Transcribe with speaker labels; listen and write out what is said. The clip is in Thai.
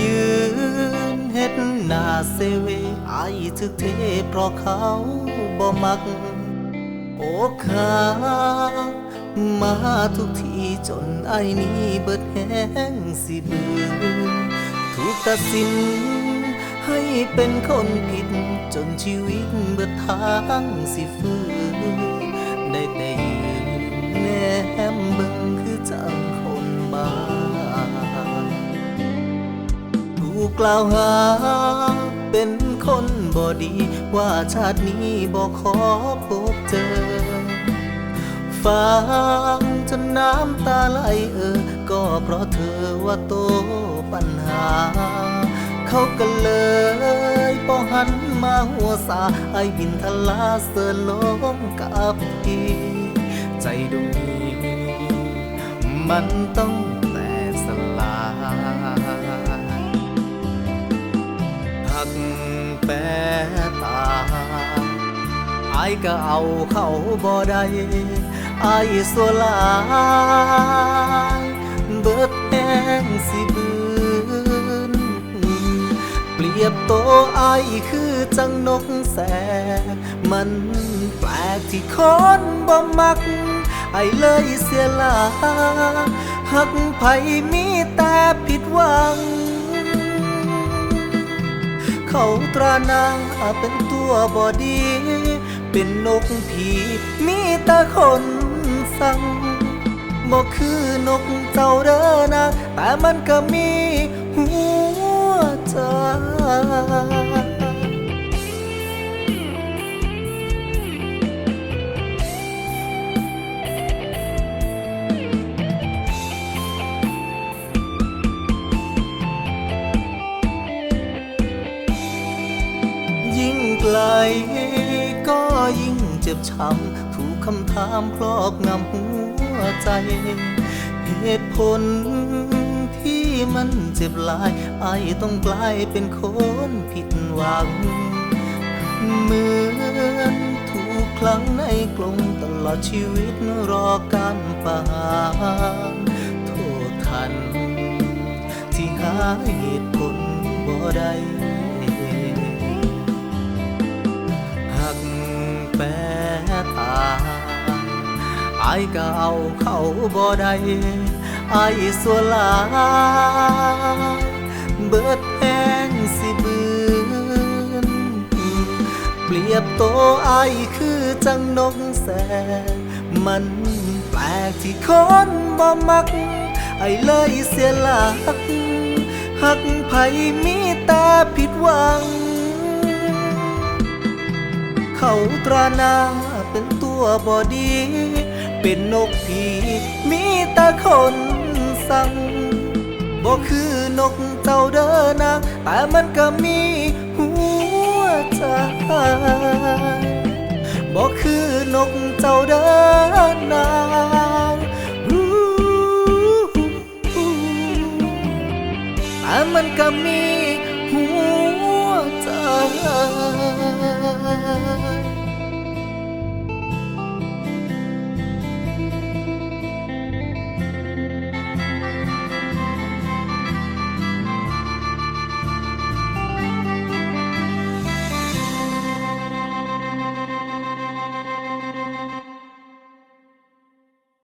Speaker 1: ยืนเห็ดหน้าเซเวไอทึกเทเพราะเขาบ่มัก โอ้ขามาทุกทีจนไอนี้เบิดแห้งสิเบื่อถูกตัดสิน ให้เป็นคนผิดจนชีวิตเบิดทางสิฟื้นได้แต่ยืนแนมเบิ่งคือจังคนบ้าถูกกล่าวหาเป็นคนบ่ดี ว่าชาตินี้บ่ขอพบเจอฟังจนน้ำตาไหลเออ ก็เพราะเธอว่าโตปัญหา เขาก็เลยป้อหันมาหัวสาไอบินทลาเสือลงกับทีใจดวงนี้ มันต้องแตกสลายหักแปรตาไอก็เอาเข้าบ่ได้อสัวลายเบิดแห้งสิบ อายคือจังนกแสกมันแปลกที่คนบ่มัก ไอเลยเสียหลาหักไผมีแต่ผิดหวัง เขาตราหนาเป็นตัวบอดี เป็นนกผีมีแต่คนสั่งบอกคือนกเจ้าเด้อนะ แต่มันก็มีหั ไกลก็ยิ่งเจ็บช้ำถูกคำถามครอบงำหัวใจ เหตุผลที่มันเจ็บหลายไอต้องกลายเป็นคนผิดหวัง เหมือนถูกคลังในกรงตลอดชีวิตรอการประหารโทษทัน ที่หาเหตุผลบ่ได้ อายก็เอาเข้าบ่ได้อายสัวหลายเบิดแห้งสิบืนเปรียบโตอายคือจังนกแส มันแปลกที่คนบ่มักไอเลยเสียหลักหักไผมีแต่ผิดหวัง เขาตราหน้าเป็นตัวบอดี เป็นนกผีมีตาคนสั่งบอกคือนกเจ้าเดินนางแต่มันก็มีหัวใจบอกคือนกเจ้าเดินนางแต่มันก็มีหัวใจ